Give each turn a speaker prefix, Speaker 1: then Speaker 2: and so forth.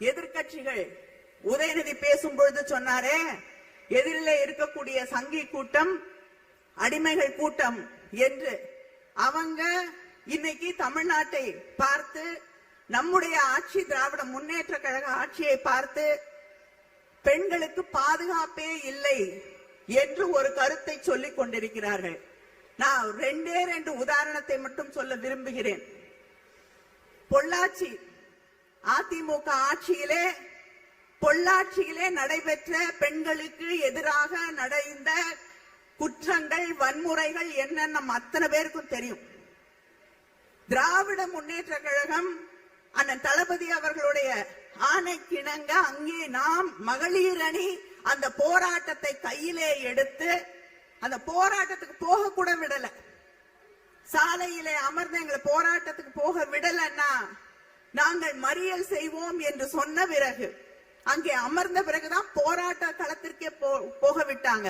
Speaker 1: எதிர்க்கட்சிகள் உதயநிதி பேசும் பொழுது சொன்னாரே எதிரிலே இருக்கக்கூடிய சங்கி கூட்டம் அடிமைகள் கூட்டம் என்று. அவங்க இன்னைக்கு தமிழ்நாட்டை பார்த்து நம்முடைய ஆட்சி திராவிட முன்னேற்ற கழக ஆட்சியை பார்த்து பெண்களுக்கு பாதுகாப்பே இல்லை என்று ஒரு கருத்தை சொல்லிக் கொண்டிருக்கிறார்கள். நான் ரெண்டே ரெண்டு உதாரணத்தை மட்டும் சொல்ல விரும்புகிறேன். பொள்ளாச்சி அதிமுக ஆட்சியிலே பொள்ளாட்சியிலே நடைபெற்ற பெண்களுக்கு எதிராக நடந்த குற்றங்கள் வன்முறைகள் என்ன நம்ம அத்தனை பேருக்கும் தெரியும். திராவிட முன்னேற்ற கழகம் அண்ணன் தளபதி அவர்களுடைய ஆணைக்கிணங்க அங்கே நாம் மகளிர் அணி அந்த போராட்டத்தை கையிலே எடுத்து அந்த போராட்டத்துக்கு போக கூட விடல. சாலையிலே அமர்ந்து எங்களை போராட்டத்துக்கு போக விடலன்னா நாங்கள் மறியல் செய்வோம் என்று சொன்ன பிறகு அங்கே அமர்ந்த பிறகுதான் போராட்ட களத்திற்கே போ- போக விட்டாங்க